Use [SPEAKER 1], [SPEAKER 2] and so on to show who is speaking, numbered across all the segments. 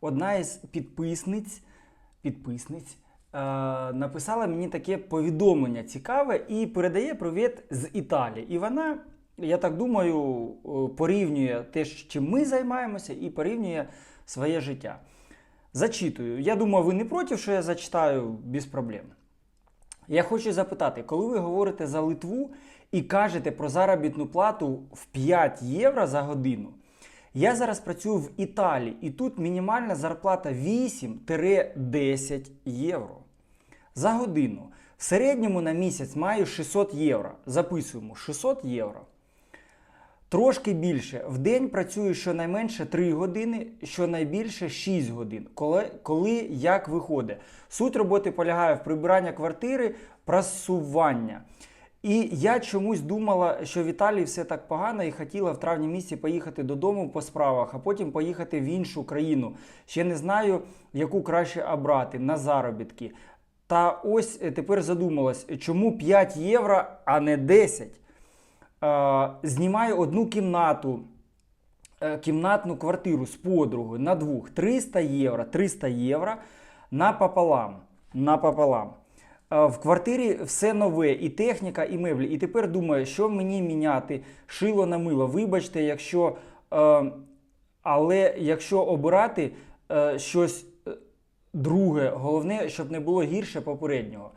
[SPEAKER 1] одна із підписниць, підписниць е, написала мені таке повідомлення цікаве і передає привіт з Італії. І вона, я так думаю, е, порівнює те, чим ми займаємося, і порівнює своє життя. Зачитую. Я думаю, ви не проти, що я зачитаю без проблем. Я хочу запитати, коли ви говорите за Литву і кажете про заробітну плату в 5 євро за годину, я зараз працюю в Італії, і тут мінімальна зарплата 8-10 євро за годину. В середньому на місяць маю 600 євро. Записуємо 600 євро. Трошки більше. В день працюю щонайменше 3 години, щонайбільше 6 годин. Коли, коли як виходить. Суть роботи полягає в прибиранні квартири, прасування. І я чомусь думала, що в Італії все так погано і хотіла в травні місяці поїхати додому по справах, а потім поїхати в іншу країну. Ще не знаю, яку краще обрати на заробітки. Та ось е, тепер задумалась, чому 5 євро, а не 10? Е, знімаю одну кімнату, е, кімнатну квартиру з подругою на двох 300 євро, 300 євро напополам. напополам. Е, В квартирі все нове, і техніка, і меблі. І тепер думаю, що мені міняти шило на мило. Вибачте, якщо, е, але якщо обирати е, щось друге, головне, щоб не було гірше попереднього.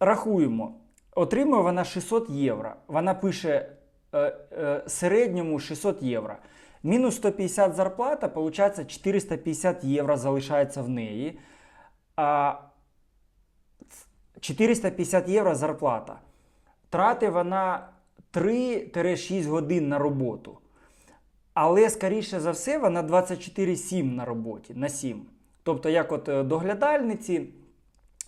[SPEAKER 1] Рахуємо. Отримує вона 600 євро. Вона пише середньому 600 євро. Мінус 150 зарплата, виходить 450 євро залишається в неї. А 450 євро зарплата. Трати вона 3-6 годин на роботу. Але, скоріше за все, вона 24-7 на роботі, на 7. Тобто, як от е, доглядальниці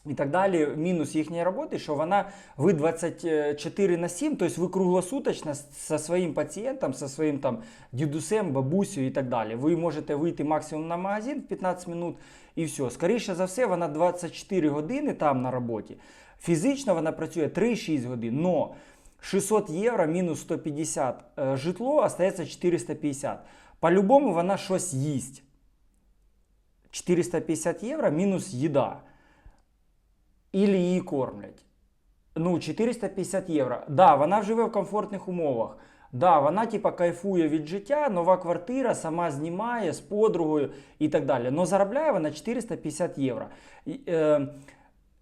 [SPEAKER 1] і так далі, мінус їхньої роботи, що вона ви 24 на 7, тобто ви круглосуточно зі своїм пацієнтом, зі своїм там дідусем, бабусею і так далі. Ви можете вийти максимум на магазин в 15 минут і все. Скоріше за все, вона 24 години там на роботі. Фізично вона працює 3-6 годин. Но 600 євро мінус 150 е, житло, остається 450. По-любому вона щось їсть. 450 євро мінус їда. Ілі її кормлять. Ну, 450 євро. Да, вона живе в комфортних умовах. Да, вона типа кайфує від життя, нова квартира, сама знімає з подругою і так далі. Но заробляє вона 450 євро. І, Е,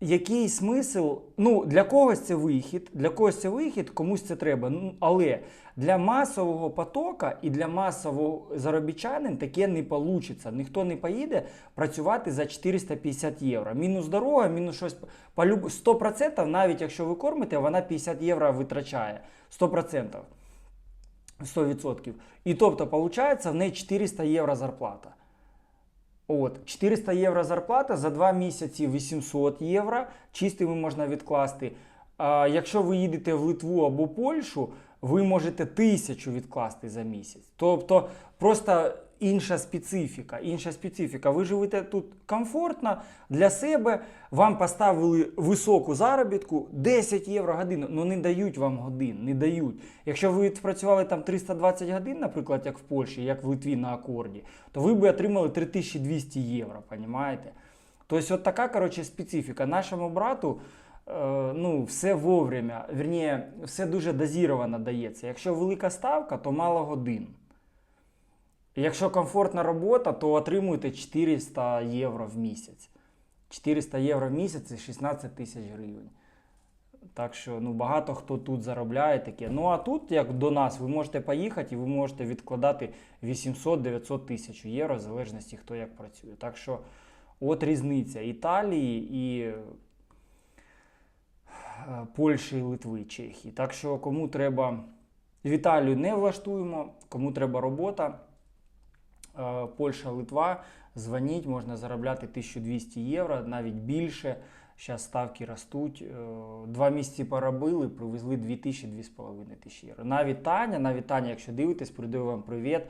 [SPEAKER 1] який смисл? Ну, для когось це вихід, для когось це вихід, комусь це треба. Ну, але для масового потока і для масового заробітчанин таке не вийде. Ніхто не поїде працювати за 450 євро. Мінус дорога, мінус щось. по 100% навіть якщо ви кормите, вона 50 євро витрачає. 100%. 100%. І тобто, виходить, в неї 400 євро зарплата. От, 400 євро зарплата за 2 місяці 800 євро. Чистими можна відкласти. А якщо ви їдете в Литву або Польщу, ви можете тисячу відкласти за місяць. Тобто просто інша специфіка. Інша специфіка. Ви живете тут комфортно для себе. Вам поставили високу заробітку 10 євро годину. Ну не дають вам годин, не дають. Якщо ви відпрацювали там 320 годин, наприклад, як в Польщі, як в Литві на акорді, то ви би отримали 3200 євро, понімаєте? Тобто, от така коротше, специфіка. Нашому брату е, ну, все вовремя, вірніше, все дуже дозіровано дається. Якщо велика ставка, то мало годин. Якщо комфортна робота, то отримуєте 400 євро в місяць. 400 євро в місяць це 16 тисяч гривень. Так що ну, багато хто тут заробляє таке. Ну а тут, як до нас, ви можете поїхати і ви можете відкладати 800-900 тисяч євро, в залежності хто як працює. Так що от різниця Італії і е, Польщі, Литви, Чехії. Так що кому треба в Італію не влаштуємо, кому треба робота. Е, Польща, Литва, дзвоніть, можна заробляти 1200 євро, навіть більше. Зараз ставки ростуть. Е, Два місяці поробили, привезли 2000-2500 тисячі євро. Навіть Таня, навіть Таня, якщо дивитесь, передаю вам привіт.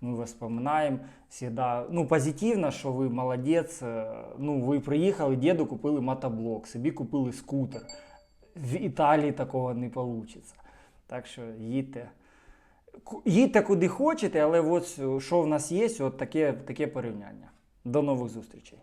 [SPEAKER 1] Ми вас вспоминаємо. Всегда, ну, позитивно, що ви молодець. Е, Ну, ви приїхали, діду купили мотоблок, собі купили скутер. В Італії такого не вийде. Так що їдьте. Їдьте куди хочете, але от що в нас є, от таке, таке порівняння. До нових зустрічей.